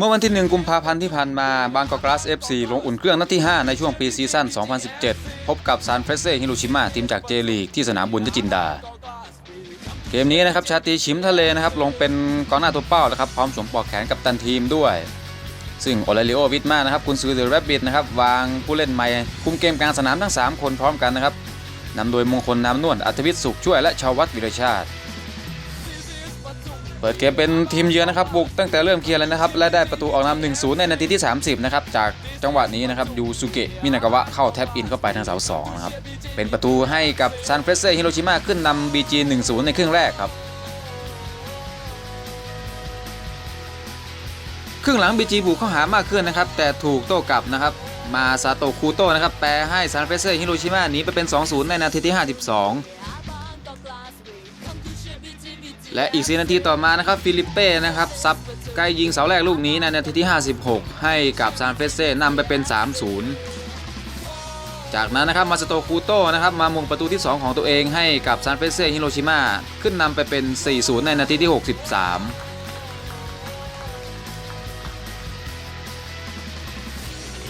เมื่อวันที่ 1 กุมภาพันธ์ที่ผ่านมา บางกอกกราส FC ลงอุ่นเครื่องนัดที่ 5 ในช่วงปีซีซั่น 2017 พบกับซานเฟรเซ่ฮิโรชิมาทีมจากเจลีกที่สนามบุญจินดา เกมนี้นะครับชาตรีชิมทะเลนะครับลงเป็นกองหน้าตัวเป้านะครับพร้อมสวมปลอกแขนกับตันทีมด้วย ซึ่งโอเลริโอวิทมานะครับกุนซือเดอะแรบบิทนะครับวางผู้เล่นใหม่ คุมเกมกลางสนามทั้ง 3 คนพร้อมกันนะครับนำโดยมงคลน้ำนวลอัธวิทย์สุขช่วยและชาววัดวิรชาติ เปิดเกมเป็นทีมเยือนนะครับบุกตั้งแต่เริ่มเคลียร์เลยนะครับและได้ประตูออกนำ1-0 ในนาทีที่ 30 นะครับจากจังหวะนี้นะครับยูสุเกะมินากาวะเข้าแท็บอินเข้าไปทางเสาสองนะครับเป็นประตูให้กับซานเฟรเซ่ฮิโรชิมาขึ้นนำ BG 1-0 ในครึ่งแรกครับครึ่งหลัง BG บุกเข้าหามากขึ้นนะครับแต่ถูกโต้กลับนะครับมาซาโตคูโตะนะครับแปลให้ซานเฟรเซ่ฮิโรชิมาหนีไปเป็น 2-0 ในนาทีที่ 52 และอีก4นาทีต่อมานะครับฟิลิปเป้นะครับซับใกล้ยิงเสาแรกลูกนี้ในนาทีที่ 56 ให้กับซานเฟรเซ่นำไปเป็น 3-0 จากนั้นนะครับมาซาโตคูโตะนะครับมามงประตูที่ 2 ของตัวเองให้กับซานเฟรเซ่ฮิโรชิมาขึ้นนำไปเป็น 4-0 ในนาทีที่ 63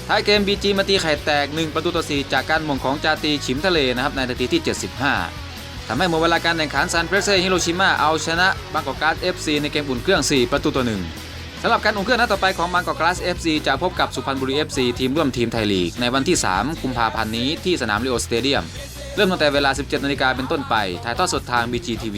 ท้ายเกม BG มาตีไข่แตก 1 ประตูต่อ 4 จากการหม่งของจาตีฉิมทะเลนะครับในนาทีที่ 75 ทำให้หมดเวลาการแข่งขันซันเฟรเซ่ฮิโรชิมาเอาชนะบางกอกกราส FC ในเกมอุ่นเครื่อง 4 ประตูต่อ1สำหรับการอุ่นเครื่องนัดต่อไปของบางกอกกราส FC จะพบกับสุพรรณบุรีเอฟซีทีมร่วมทีมไทยลีก ในวันที่ 3 กุมภาพันธ์นี้ที่สนามลิโอสเตเดียม เริ่มตั้งแต่เวลา 17นาฬิกาเป็นต้นไปถ่ายทอดสดทาง BGTV